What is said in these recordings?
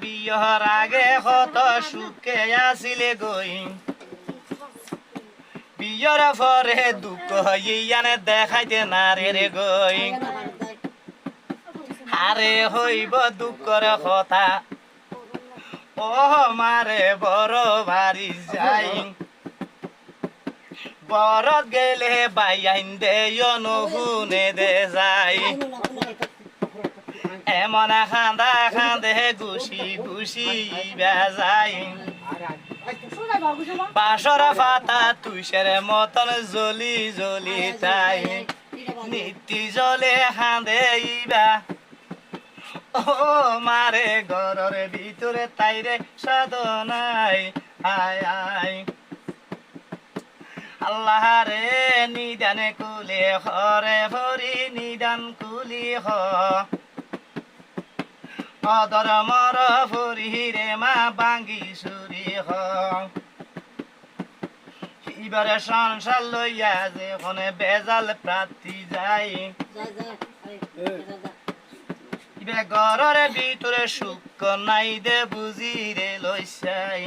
বিয়হর আগে সুখে আসিলে গই। বিয়র পরে দুঃখ ইয়ানে দেখাইতে না রে রে গই। হইব দুঃখর কথা। ও মারে বড় বাড়ি যাই। বরত গেলে বাইন দে নুহুনে দে যাই। এমন খান্দা খান্দে গুছি গুছি বেজাই। বাসর ফাতা তুষের মতন জলি জলি তাই। নীতি জলে খান্দে ইবা। ও মারে ঘরের ভিতরে তাইরে সাধনাই আয় আয়। আল্লাহ রে নিদানে কুলে হরে ভরি নিদান কুলি হ অদর মর ভরি রে মা বাঙ্গি সুরি হ। এবারে সংসার লইয়া যে ওখানে বেজাল প্রার্থী যাই। ইবে ঘরের ভিতরে সুখ নাই দে বুঝি রে লইসাই।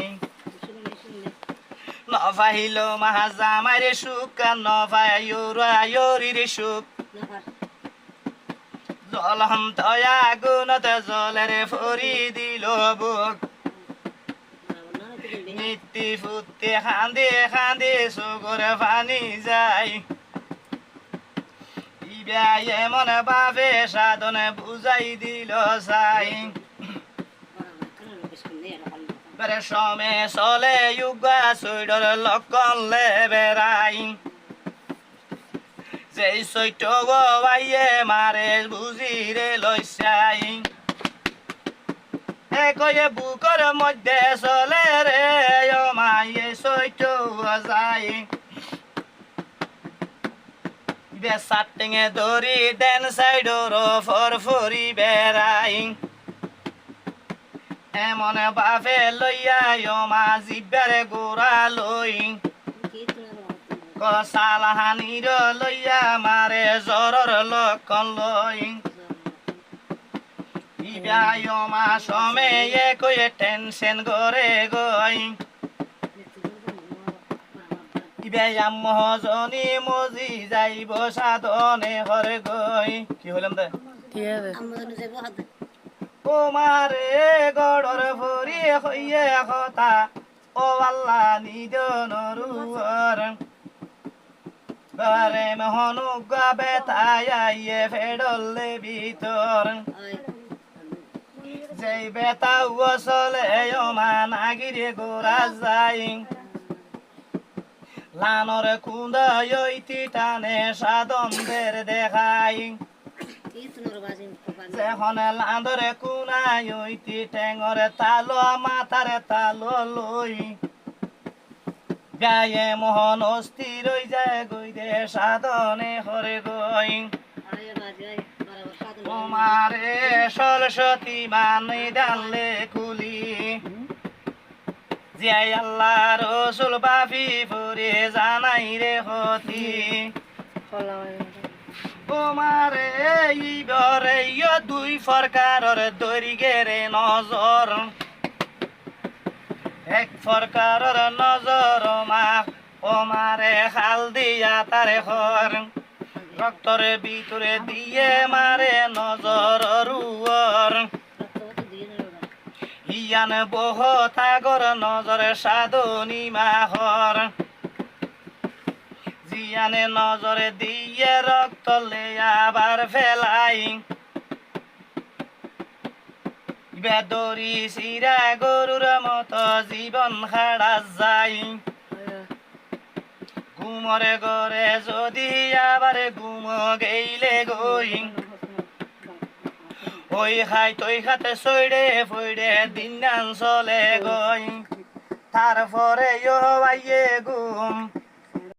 নভাইল মাহাজামারে সুখ নভাইরে সুখ। জলহম তয়া গুণতে জলের ফরি দিল বুক। নিত্যি ফুটতে খান্দে খান্দে সুগরে পানি যায়। মনে বাবে সাধনে বুঝাই দিল সাই সমে চলে, যুগা চৈডর লকন লে বেড়াই যেই চৈত গাইয়ে মারে বুঝিরে লইসাই একয়ে বুকর মধ্যে চলে রে মাইয়ে চৈত যায় বেসার টেঙে দড়ি দেন সাইডর ফর ফরি বেড়াই। এমন বাপে লইয়া মা জিব্বারে গোড়া লই। কসালাহানির লইয়া মারে জ্বরর লক্ষণ লই। ইবায় মা সময়ে কয়ে টেনশন করে গই। ইবায়াম মহজনী মজি যাইব সাধনে হরে গই। কি হলাম দে ও মারে গড়র ভরি হইয়ে কথা ও আল্লাহ নিজ নরুয়ার বারে মহনু গাবে তাইয়ে ফেডলে ভিতর। যেই বেতা ওসলে মা নাগিরে গোরা যাই। লানর কুন্দা টানে সাধনদের দেখাই। যেখন লান্দরে কুনাই ঐতি টেঙরে তালো মাথারে তালো লই। গায়ে মোহন অস্থির হই যায় গই দে সাধনে হরে গই। তোমারে সরস্বতী মানে ডালে কুলি। জিয়াই আল্লাহ রসুল বাফি ফুরে জানাই রে হতি। তোমারে ইবরে দুই ফরকারর দরি গেরে নজর। এক ফরকারর নজর মা ওমারে খাল দিয়া তারে হর। রক্তরে ভিতরে দিয়ে মারে নজর রুয়র। ইয়ান বহ তাগর নজরে সাধনী মাহর। জিয়ানে নজরে দিয়ে রক্ত লে আবার ফেলাই। বেদরি সিরা গরুর মতো জীবন খাড়া যাই ঘুমরে গরে যদি আবার ঘুম গেইলে গই। ওই খাই তৈ খাতে সইডে ফইডে দিন চলে গই। তারপরে ইয়ে ঘুম